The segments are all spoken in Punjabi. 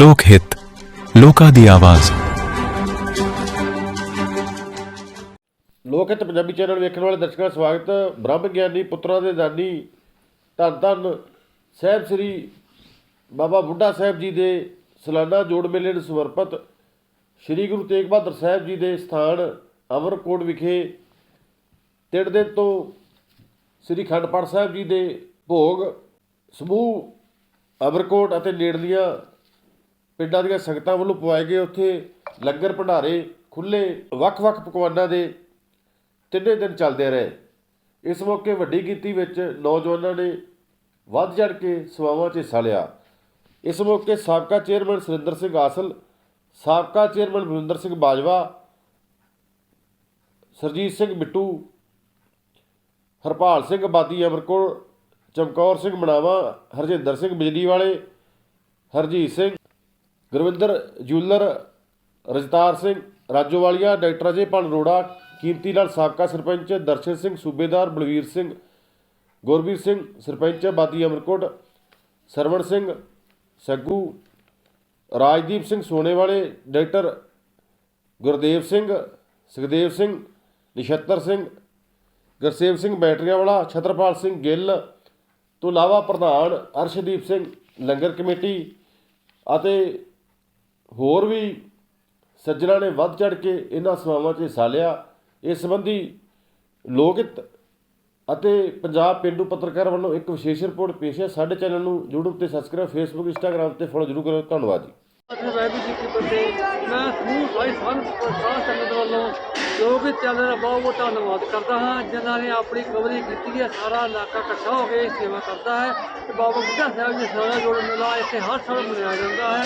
ਲੋਕ ਹਿੱਤ, ਲੋਕਾਂ ਦੀ ਆਵਾਜ਼। ਲੋਕ ਹਿੱਤ ਪੰਜਾਬੀ ਚੈਨਲ ਵੇਖਣ ਵਾਲੇ ਦਰਸ਼ਕਾਂ ਦਾ ਸਵਾਗਤ। ਬ੍ਰਹਮ ਗਿਆਨੀ, ਪੁੱਤਰਾਂ ਦੇ ਦਾਨੀ, ਧੰਨ ਧੰਨ ਸਾਹਿਬ ਸ੍ਰੀ ਬਾਬਾ ਬੁੱਢਾ ਸਾਹਿਬ ਜੀ ਦੇ ਸਾਲਾਨਾ ਜੋੜ ਮੇਲੇ ਨੂੰ ਸਮਰਪਿਤ ਸ੍ਰੀ ਗੁਰੂ ਤੇਗ ਬਹਾਦਰ ਸਾਹਿਬ ਜੀ ਦੇ ਸਥਾਨ ਅਮਰਕੋਟ ਵਿਖੇ ਤਿੰਨ ਦਿਨ ਤੋਂ ਸ੍ਰੀ ਖੰਡ ਪਾਠ ਸਾਹਿਬ ਜੀ ਦੇ ਭੋਗ, ਸਮੂਹ ਅਮਰਕੋਟ ਅਤੇ ਨੇੜਲੀਆਂ ਪਿੰਡਾਂ ਦੀਆਂ ਸੰਗਤਾਂ ਵੱਲੋਂ ਪਵਾਏ ਗਏ ਉੱਥੇ ਲੰਗਰ ਭੰਡਾਰੇ ਖੁੱਲੇ ਵੱਖ-ਵੱਖ ਪਕਵਾਨਾਂ ਦੇ ਤਿੰਨੇ ਦਿਨ ਚੱਲਦੇ ਰਹੇ। ਇਸ ਮੌਕੇ ਵੱਡੀ ਗਿਣਤੀ ਵਿੱਚ ਨੌਜਵਾਨਾਂ ਨੇ ਵੱਧ ਚੜ ਕੇ ਸੇਵਾਵਾਂ 'ਚ ਹਿੱਸਾ ਲਿਆ। ਇਸ ਮੌਕੇ ਸਾਬਕਾ ਚੇਅਰਮੈਨ ਸੁਰਿੰਦਰ ਸਿੰਘ ਆਸਲ, ਸਾਬਕਾ ਚੇਅਰਮੈਨ ਬਲਵਿੰਦਰ ਸਿੰਘ ਬਾਜਵਾ, ਸਰਜੀਤ ਸਿੰਘ ਬਿੱਟੂ ਹਰਪਾਲ ਸਿੰਘ ਬਾਦੀ ਅਮਰਕੋਟ ਚਮਕੌਰ ਸਿੰਘ ਮਣਾਵਾ ਹਰਜਿੰਦਰ ਸਿੰਘ ਬਿਜਲੀ ਵਾਲੇ ਹਰਜੀਤ ਸਿੰਘ ਗੁਰਵਿੰਦਰ ਜੂਲਰ ਰਜਤਾਰ ਸਿੰਘ, ਰਾਜੋਵਾਲੀਆ ਡਾਕਟਰ ਅਜੇ ਪਾਲ ਅਰੋੜਾ ਕੀਮਤੀ ਲਾਲ ਸਾਬਕਾ ਸਰਪੰਚ ਦਰਸ਼ਨ ਸਿੰਘ, ਸੂਬੇਦਾਰ ਬਲਵੀਰ ਸਿੰਘ, ਗੁਰਬੀਰ ਸਿੰਘ, ਸਰਪੰਚ ਬਾਦੀ ਅਮਰਕੋਟ, ਸਰਵਣ ਸਿੰਘ, ਸੱਗੂ, ਰਾਜਦੀਪ ਸਿੰਘ ਸੋਨੇ ਵਾਲੇ ਡਾਕਟਰ ਗੁਰਦੇਵ ਸਿੰਘ, ਸੁਖਦੇਵ ਸਿੰਘ ਨਿਸ਼ਤਰ ਸਿੰਘ, ਗੁਰਸੇਵ ਸਿੰਘ ਬੈਟਰੀਆਂ ਵਾਲਾ ਛਤਰਪਾਲ ਸਿੰਘ ਗਿੱਲ, ਤੋਂ ਇਲਾਵਾ ਪ੍ਰਧਾਨ ਅਰਸ਼ਦੀਪ ਸਿੰਘ, ਲੰਗਰ ਕਮੇਟੀ ਅਤੇ ਹੋਰ ਵੀ ਸੱਜਣਾ ਨੇ ਵੱਧ ਚੜ ਕੇ ਇਹਨਾਂ ਸੇਵਾਵਾਂ 'ਚ ਹਿੱਸਾ ਲਿਆ। ਇਸ ਸੰਬੰਧੀ ਲੋਕਿਤ ਅਤੇ ਪੰਜਾਬ ਪਿੰਡੂ ਪੱਤਰਕਾਰ ਵੱਲੋਂ ਇੱਕ ਵਿਸ਼ੇਸ਼ ਰਿਪੋਰਟ ਪੇਸ਼ ਹੈ। ਸਾਡੇ ਚੈਨਲ ਨੂੰ YouTube ਤੇ ਸਬਸਕ੍ਰਾਈਬ Facebook, Instagram ਤੇ ਫੋਲੋ ਜ਼ਰੂਰ ਕਰੋ। ਧੰਨਵਾਦ ਜੀ। ਅਤੇ ਵਾਹਿਗੁਰੂ ਜੀ, ਕੀ ਫਤਿਹ ਮੈਂ ਸਮੂਹ ਸਾਈ ਸੰਤ ਪ੍ਰਸਾਦ ਸੰਗਤ ਵੱਲੋਂ ਜੋ ਵੀ ਚੱਲ ਰਿਹਾ, ਬਹੁਤ ਬਹੁਤ ਧੰਨਵਾਦ ਕਰਦਾ ਹਾਂ। ਜਿਨ੍ਹਾਂ ਨੇ ਆਪਣੀ ਕਵਰੀ ਕੀਤੀ ਹੈ, ਸਾਰਾ ਇਲਾਕਾ ਇਕੱਠਾ ਹੋ ਕੇ ਸੇਵਾ ਕਰਦਾ ਹੈ। ਤੇ ਬਾਬਾ ਬੁੱਢਾ ਸਾਹਿਬ ਜੀ ਸਾਰਾ ਜੋੜ ਮੇਲਾ ਇੱਥੇ ਹਰ ਸਾਲ ਮਨਾਇਆ ਜਾਂਦਾ ਹੈ।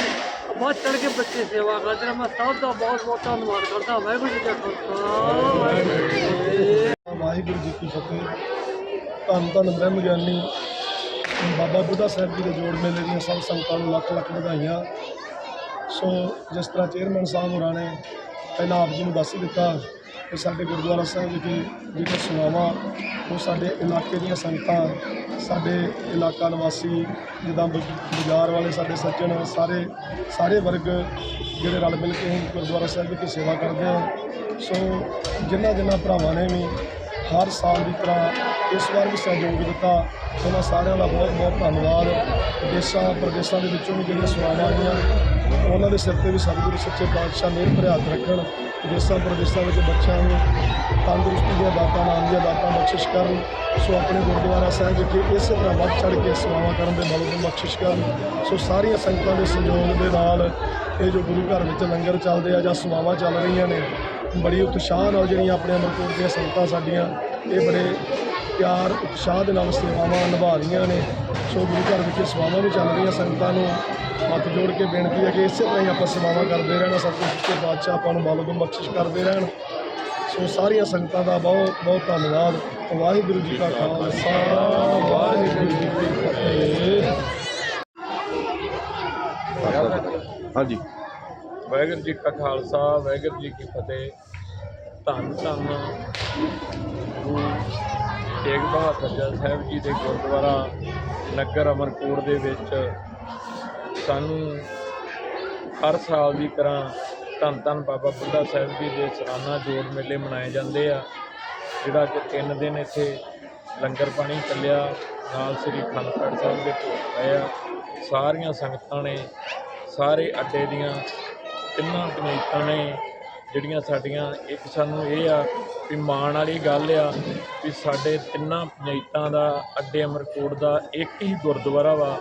ਬਹੁਤ ਚੜ ਕੇ ਬੱਚੇ ਸੇਵਾ ਕਰਦੇ ਨੇ। ਮੈਂ ਸਭ ਦਾ ਬਹੁਤ ਬਹੁਤ ਧੰਨਵਾਦ ਕਰਦਾ। ਵਾਹਿਗੁਰੂ ਜੀ ਕਾ ਖਾਲਸਾ, ਵਾਹਿਗੁਰੂ ਜੀ ਕੀ ਫਤਿਹ। ਧੰਨ ਧੰਨ ਬ੍ਰਹਮ ਗਿਆਨੀ ਬਾਬਾ ਬੁੱਢਾ ਸਾਹਿਬ ਜੀ ਦੇ ਜੋੜ ਮੇਲੇ ਦੀਆਂ ਸਭ ਸੰਗਤਾਂ ਨੂੰ ਲੱਖ ਲੱਖ ਵਧਾਈਆਂ। ਸੋ ਜਿਸ ਤਰ੍ਹਾਂ ਚੇਅਰਮੈਨ ਸਾਹਿਬ ਹੋਰਾਂ ਨੇ ਪਹਿਲਾਂ ਆਪ ਜੀ ਨੂੰ ਦੱਸ ਦਿੱਤਾ ਕਿ ਸਾਡੇ ਗੁਰਦੁਆਰਾ ਸਾਹਿਬ ਵਿਖੇ ਜਿਹੜੀਆਂ ਸੇਵਾਵਾਂ, ਉਹ ਸਾਡੇ ਇਲਾਕੇ ਦੀਆਂ ਸੰਗਤਾਂ, ਸਾਡੇ ਇਲਾਕਾ ਨਿਵਾਸੀ, ਜਿੱਦਾਂ ਬਾਜ਼ਾਰ ਵਾਲੇ, ਸਾਡੇ ਸੱਜਣ, ਸਾਰੇ ਸਾਰੇ ਵਰਗ ਜਿਹੜੇ ਰਲ ਮਿਲ ਕੇ ਹੁਣ ਗੁਰਦੁਆਰਾ ਸਾਹਿਬ ਵਿਖੇ ਸੇਵਾ ਕਰਦੇ ਆ ਸੋ ਜਿਨ੍ਹਾਂ ਜਿਨ੍ਹਾਂ ਭਰਾਵਾਂ ਨੇ ਵੀ ਹਰ ਸਾਲ ਦੀ ਤਰ੍ਹਾਂ ਇਸ ਵਾਰ ਵੀ ਸਹਿਯੋਗ ਦਿੱਤਾ, ਉਹਨਾਂ ਸਾਰਿਆਂ ਦਾ ਬਹੁਤ ਬਹੁਤ ਧੰਨਵਾਦ। ਦੇਸ਼ਾਂ, ਪ੍ਰਦੇਸ਼ਾਂ ਦੇ ਵਿੱਚੋਂ ਵੀ ਜਿਹੜੀਆਂ ਸੇਵਾਵਾਂ ਆਈਆਂ, ਉਹਨਾਂ ਦੇ ਸਿਰ ਤੇ ਵੀ ਸਤਿਗੁਰੂ ਸੱਚੇ ਪਾਤਸ਼ਾਹ ਮਿਹਰ ਭਰਿਆ ਰੱਖਣ। ਦੇਸ਼ਾਂ ਪ੍ਰਦੇਸ਼ਾਂ ਵਿੱਚ ਬੱਚਿਆਂ ਨੂੰ ਤੰਦਰੁਸਤੀ ਦੀਆਂ ਦਾਤਾਂ ਨਾਮ ਦੀਆਂ ਦਾਤਾਂ ਬਖਸ਼ਿਸ਼ ਕਰਨ, ਸੋ ਆਪਣੇ ਗੁਰਦੁਆਰਾ ਸਾਹਿਬ ਵਿਖੇ ਇਸੇ ਤਰ੍ਹਾਂ ਵੱਧ ਚੜ ਕੇ ਸੇਵਾਵਾਂ ਕਰਨ ਦੇ ਬਲ ਬਖਸ਼ਿਸ਼ ਕਰਨ, ਸੋ ਸਾਰੀਆਂ ਸੰਗਤਾਂ ਦੇ ਸਹਿਯੋਗ ਦੇ ਨਾਲ ਇਹ ਜੋ ਗੁਰੂ ਘਰ ਵਿੱਚ ਲੰਗਰ ਚੱਲਦੇ ਆ ਜਾਂ ਸੇਵਾਵਾਂ ਚੱਲ ਰਹੀਆਂ ਨੇ, ਬੜੀ ਉਤਸ਼ਾਹ ਨਾਲ ਜਿਹੜੀਆਂ ਆਪਣੇ ਅਮਰਕੋਟ ਦੀਆਂ ਸੰਗਤਾਂ ਸਾਡੀਆਂ, ਇਹ ਬੜੇ ਪਿਆਰ, ਉਤਸ਼ਾਹ ਦੇ ਨਾਲ ਸੇਵਾਵਾਂ ਨਿਭਾ ਰਹੀਆਂ ਨੇ। ਸੋ ਗੁਰੂ ਘਰ ਵਿੱਚ ਸੇਵਾਵਾਂ ਵੀ ਚੱਲ ਰਹੀਆਂ ਸੰਗਤਾਂ ਨੂੰ। ਹੱਥ ਜੋੜ ਕੇ ਬੇਨਤੀ ਹੈ ਕਿ ਇਸੇ ਤਰ੍ਹਾਂ ਹੀ ਆਪਾਂ ਸੇਵਾਵਾਂ ਕਰਦੇ ਰਹਿਣਾ ਸਤਿਗੁਰੂ ਸੱਚੇ ਪਾਤਸ਼ਾਹ ਆਪਾਂ ਨੂੰ ਬਲ ਬਖਸ਼ਿਸ਼ ਕਰਦੇ ਰਹਿਣ। ਸੋ ਸਾਰੀਆਂ ਸੰਗਤਾਂ ਦਾ ਬਹੁਤ ਬਹੁਤ ਧੰਨਵਾਦ। ਵਾਹਿਗੁਰੂ ਜੀ ਕਾ ਖਾਲਸਾ, ਵਾਹਿਗੁਰੂ ਜੀ ਕੀ ਫਤਿਹ। ਹਾਂਜੀ। ਵਾਹਿਗੁਰੂ ਜੀ ਕਾ ਖਾਲਸਾ, ਵਾਹਿਗੁਰੂ ਜੀ ਕੀ ਫਤਿਹ। ਧੰਨ ਧੰਨ ਤੇਗ ਬਹਾਦਰ ਸਾਹਿਬ ਜੀ ਦੇ ਗੁਰਦੁਆਰਾ ਨਗਰ ਅਮਰਕੋਟ ਦੇ ਵਿੱਚ ਸਾਨੂੰ ਹਰ ਸਾਲ ਦੀ ਤਰ੍ਹਾਂ ਧੰਨ ਧੰਨ ਬਾਬਾ ਬੁੱਢਾ ਸਾਹਿਬ ਜੀ ਦੇ ਸਾਲਾਨਾ ਜੋੜ ਮੇਲੇ ਮਨਾਏ ਜਾਂਦੇ ਆ, ਜਿਹੜਾ ਕਿ ਤਿੰਨ ਦਿਨ ਇੱਥੇ ਲੰਗਰ ਪਾਣੀ ਚੱਲਿਆ, ਨਾਲ ਸ੍ਰੀ ਅਖੰਡ ਸਾਹਿਬ ਦੇ ਭੋਗ ਪਏ ਸਾਰੀਆਂ ਸੰਗਤਾਂ ਨੇ, ਸਾਰੇ ਅੱਡੇ ਦੀਆਂ ਤਿੰਨਾਂ ਪੰਚਾਇਤਾਂ ਨੇ ਜਿਹੜੀਆਂ ਸਾਡੀਆਂ ਇੱਕ ਸਾਨੂੰ ਇਹ ਆ ਵੀ ਮਾਣ ਵਾਲੀ ਗੱਲ ਆ ਵੀ ਸਾਡੇ ਤਿੰਨਾਂ ਪੰਚਾਇਤਾਂ ਦਾ, ਅੱਡੇ ਅਮਰਕੋਟ ਦਾ ਇੱਕ ਹੀ ਗੁਰਦੁਆਰਾ ਵਾ,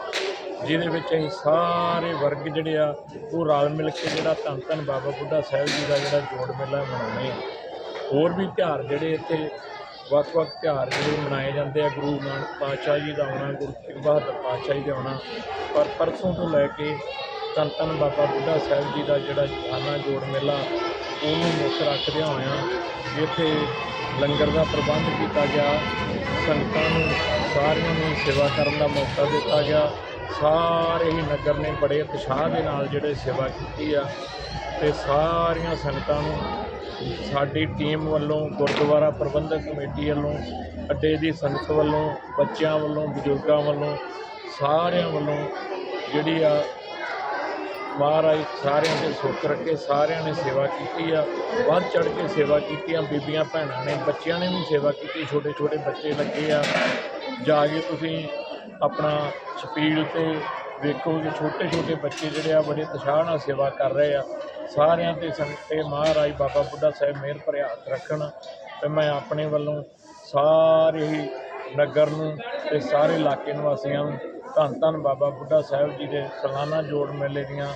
ਜਿਹਦੇ ਵਿੱਚ ਅਸੀਂ ਸਾਰੇ ਵਰਗ ਜਿਹੜੇ ਆ, ਉਹ ਰਲ ਮਿਲ ਕੇ ਜਿਹੜਾ ਧੰਨ ਧੰਨ ਬਾਬਾ ਬੁੱਢਾ ਸਾਹਿਬ ਜੀ ਦਾ ਜਿਹੜਾ ਜੋੜ ਮੇਲਾ ਮਨਾਉਂਦੇ ਆ। ਹੋਰ ਵੀ ਤਿਉਹਾਰ ਜਿਹੜੇ ਇੱਥੇ, ਵੱਖ-ਵੱਖ ਤਿਉਹਾਰ ਜਿਹੜੇ ਮਨਾਏ ਜਾਂਦੇ ਆ, ਗੁਰੂ ਨਾਨਕ ਪਾਤਸ਼ਾਹ ਜੀ ਦਾ ਆਉਣਾ, ਗੁਰੂ ਤੇਗ ਬਹਾਦਰ ਪਾਤਸ਼ਾਹ ਜੀ ਦਾ ਆਉਣਾ, ਪਰ ਪਰਸੋਂ ਤੋਂ ਲੈ ਕੇ ਧੰਨ ਧੰਨ ਬਾਬਾ ਬੁੱਢਾ ਸਾਹਿਬ ਜੀ ਦਾ ਜਿਹੜਾ ਜਾਨਾ ਜੋੜ ਮੇਲਾ ਉਹਨੂੰ ਮੁੱਖ ਰੱਖਦਿਆਂ ਹੋਇਆਂ ਜਿੱਥੇ ਲੰਗਰ ਦਾ ਪ੍ਰਬੰਧ ਕੀਤਾ ਗਿਆ, ਸੰਗਤਾਂ ਨੂੰ, ਸਾਰਿਆਂ ਨੂੰ ਸੇਵਾ ਕਰਨ ਦਾ ਮੌਕਾ ਦਿੱਤਾ ਗਿਆ। ਸਾਰੇ ਹੀ ਨਗਰ ਨੇ ਬੜੇ ਉਤਸ਼ਾਹ ਦੇ ਨਾਲ ਜਿਹੜੇ ਸੇਵਾ ਕੀਤੀ ਆ ਤੇ ਸਾਰੀਆਂ ਸੰਗਤਾਂ ਨੂੰ ਸਾਡੀ ਟੀਮ ਵੱਲੋਂ, ਗੁਰਦੁਆਰਾ ਪ੍ਰਬੰਧਕ ਕਮੇਟੀ ਵੱਲੋਂ, ਅੱਡੇ ਦੀ ਸੰਗਤ ਵੱਲੋਂ, ਬੱਚਿਆਂ ਵੱਲੋਂ, ਬਜ਼ੁਰਗਾਂ ਵੱਲੋਂ, ਸਾਰਿਆਂ ਵੱਲੋਂ ਜਿਹੜੀ ਆ ਮਹਾਰਾਜ ਸਾਰਿਆਂ ਦੇ ਸੁੱਖ ਰੱਖੇ, ਸਾਰਿਆਂ ਨੇ ਸੇਵਾ ਕੀਤੀ ਆ। ਵੱਧ ਚੜ ਕੇ ਸੇਵਾ ਕੀਤੀ ਆ। ਬੀਬੀਆਂ, ਭੈਣਾਂ ਨੇ, ਬੱਚਿਆਂ ਨੇ ਵੀ ਸੇਵਾ ਕੀਤੀ। ਛੋਟੇ ਛੋਟੇ ਬੱਚੇ ਲੱਗੇ ਆ। ਜਾ ਕੇ ਤੁਸੀਂ ਆਪਣਾ ਸਪੀਡ ਤੇ ਵੇਖੋ ਕਿ ਛੋਟੇ ਛੋਟੇ ਬੱਚੇ ਜਿਹੜੇ ਆ, ਬੜੇ ਉਤਸ਼ਾਹ ਨਾਲ ਸੇਵਾ ਕਰ ਰਹੇ ਆ। ਸਾਰਿਆਂ ਤੇ ਸੰਗਤ ਮਹਾਰਾਜ ਬਾਬਾ ਬੁੱਢਾ ਸਾਹਿਬ ਮਿਹਰ ਭਰਿਆ ਹੱਥ ਰੱਖਣ ਤੇ ਮੈਂ ਆਪਣੇ ਵੱਲੋਂ ਸਾਰੇ ਹੀ ਨਗਰ ਨੂੰ ਤੇ ਸਾਰੇ ਇਲਾਕੇ ਨਿਵਾਸੀਆਂ ਨੂੰ ਧੰਨ ਧੰਨ ਬਾਬਾ ਬੁੱਢਾ ਸਾਹਿਬ ਜੀ ਦੇ ਸਾਲਾਨਾ ਜੋੜ ਮੇਲੇ ਦੀਆਂ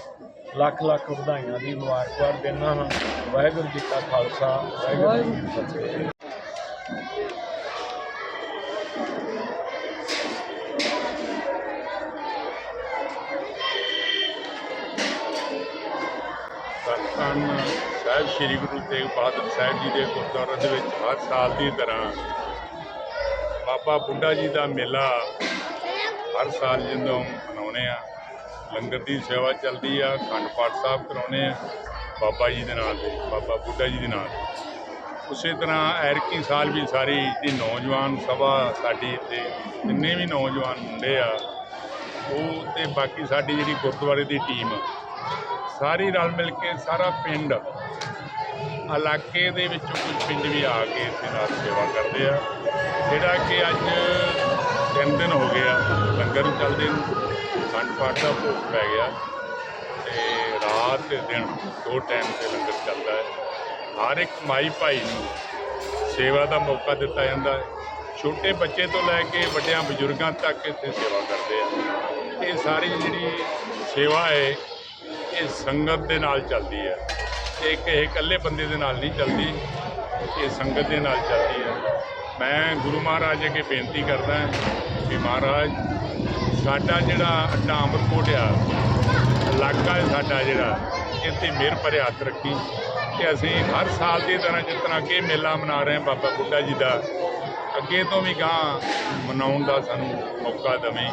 ਲੱਖ ਲੱਖ ਵਧਾਈਆਂ ਦੀ ਮੁਬਾਰਕਬਾਦ ਦਿੰਦਾ ਹਾਂ। ਵਾਹਿਗੁਰੂ ਜੀ ਕਾ ਖਾਲਸਾ, ਵਾਹਿਗੁਰੂ ਜੀ ਕੀ ਫਤਿਹ ਧੰਨ ਸਾਹਿਬ, ਸ੍ਰੀ ਗੁਰੂ ਤੇਗ ਬਹਾਦਰ ਸਾਹਿਬ ਜੀ ਦੇ ਗੁਰਦੁਆਰੇ ਦੇ ਵਿੱਚ ਹਰ ਸਾਲ ਦੀ ਤਰ੍ਹਾਂ ਬਾਬਾ ਬੁੱਢਾ ਜੀ ਦਾ ਮੇਲਾ ਹਰ ਸਾਲ ਜਦੋਂ ਮਨਾਉਂਦੇ ਆ, ਲੰਗਰ ਦੀ ਸੇਵਾ ਚੱਲਦੀ ਆ, ਅਖੰਡ ਪਾਠ ਸਾਹਿਬ ਕਰਾਉਂਦੇ ਆ, ਬਾਬਾ ਜੀ ਦੇ ਨਾਲ ਤੇ ਬਾਬਾ ਬੁੱਢਾ ਜੀ ਦੇ ਨਾਲ। ਉਸੇ ਤਰ੍ਹਾਂ ਐਰਕੀ ਸਾਲ ਵੀ ਸਾਰੀ ਜਿਹੜੀ ਨੌਜਵਾਨ ਸਭਾ ਸਾਡੀ ਇੱਥੇ, ਜਿੰਨੇ ਵੀ ਨੌਜਵਾਨ ਮੁੰਡੇ ਆ, ਉਹ ਤੇ ਬਾਕੀ ਸਾਡੀ ਜਿਹੜੀ ਗੁਰਦੁਆਰੇ ਦੀ ਟੀਮ, ਸਾਰੀ ਰਲ ਮਿਲ ਕੇ ਸਾਰਾ ਪਿੰਡ, ਇਲਾਕੇ ਦੇ ਵਿੱਚੋਂ ਕੁਝ ਪਿੰਡ ਵੀ ਆ ਕੇ ਇੱਥੇ ਨਾਲ ਸੇਵਾ ਕਰਦੇ ਆ। ਜਿਹੜਾ ਕਿ ਅੱਜ ਤਿੰਨ ਦਿਨ ਹੋ ਗਿਆ ਆ ਲੰਗਰ ਚੱਲਦੇ ਨੂੰ ਖੰਡ ਪਾਠ ਦਾ ਭੋਗ ਪੈ ਗਿਆ ਤੇ ਰਾਤ ਤੇ ਦਿਨ ਦੋ ਟਾਈਮ ਤੇ ਲੰਗਰ ਚੱਲਦਾ ਹੈ। ਹਰ ਇੱਕ ਮਾਈ ਭਾਈ ਨੂੰ ਸੇਵਾ ਦਾ ਮੌਕਾ ਦਿੱਤਾ ਜਾਂਦਾ ਹੈ। ਛੋਟੇ ਬੱਚੇ ਤੋਂ ਲੈ ਕੇ ਵੱਡਿਆਂ ਬਜ਼ੁਰਗਾਂ ਤੱਕ ਇੱਥੇ ਸੇਵਾ ਕਰਦੇ ਆ। ਇਹ ਸਾਰੀ ਜਿਹੜੀ ਸੇਵਾ ਹੈ, ਇਹ ਸੰਗਤ ਦੇ ਨਾਲ ਚੱਲਦੀ ਹੈ। ਇਹ ਕਿਸੇ ਇਕੱਲੇ ਬੰਦੇ ਦੇ ਨਾਲ ਨਹੀਂ ਚੱਲਦੀ, ਇਹ ਸੰਗਤ ਦੇ ਨਾਲ ਚੱਲਦੀ ਹੈ। ਮੈਂ ਗੁਰੂ ਮਹਾਰਾਜ ਅੱਗੇ ਬੇਨਤੀ ਕਰਦਾ ਕਿ ਮਹਾਰਾਜ ਸਾਡਾ ਜਿਹੜਾ ਅੱਡਾ ਅਮਰਕੋਟ ਆ, ਇਲਾਕਾ ਸਾਡਾ ਜਿਹੜਾ, ਇੱਥੇ ਮਿਹਰ ਭਰੇ ਹੱਥ ਰੱਖੀ। ਕਿ ਅਸੀਂ ਹਰ ਸਾਲ ਦੀ ਤਰ੍ਹਾਂ ਜਿਸ ਤਰ੍ਹਾਂ ਕਿ ਮੇਲਾ ਮਨਾ ਰਹੇ ਹਾਂ ਬਾਬਾ ਬੁੱਢਾ ਜੀ ਦਾ, ਅੱਗੇ ਤੋਂ ਵੀ ਗਾਂ ਮਨਾਉਣ ਦਾ ਸਾਨੂੰ ਮੌਕਾ ਦੇਵੇਂ,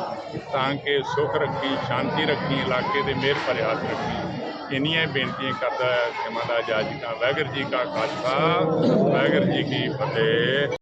ਤਾਂ ਕਿ ਸੁਖ ਰੱਖੀ, ਸ਼ਾਂਤੀ ਰੱਖੀ, ਇਲਾਕੇ ਦੇ ਮਿਹਰ ਭਰੇ ਹੱਥ ਰੱਖੀ। ਇੰਨੀਆਂ ਹੀ ਬੇਨਤੀਆਂ ਕਰਦਾ ਹੈ ਸਿਮਾ ਦਾ ਜਾਜੀ ਦਾ। ਵਾਹਿਗੁਰੂ ਜੀ ਕਾ ਖਾਲਸਾ, ਵਾਹਿਗੁਰੂ ਜੀ ਕੀ ਫਤਿਹ।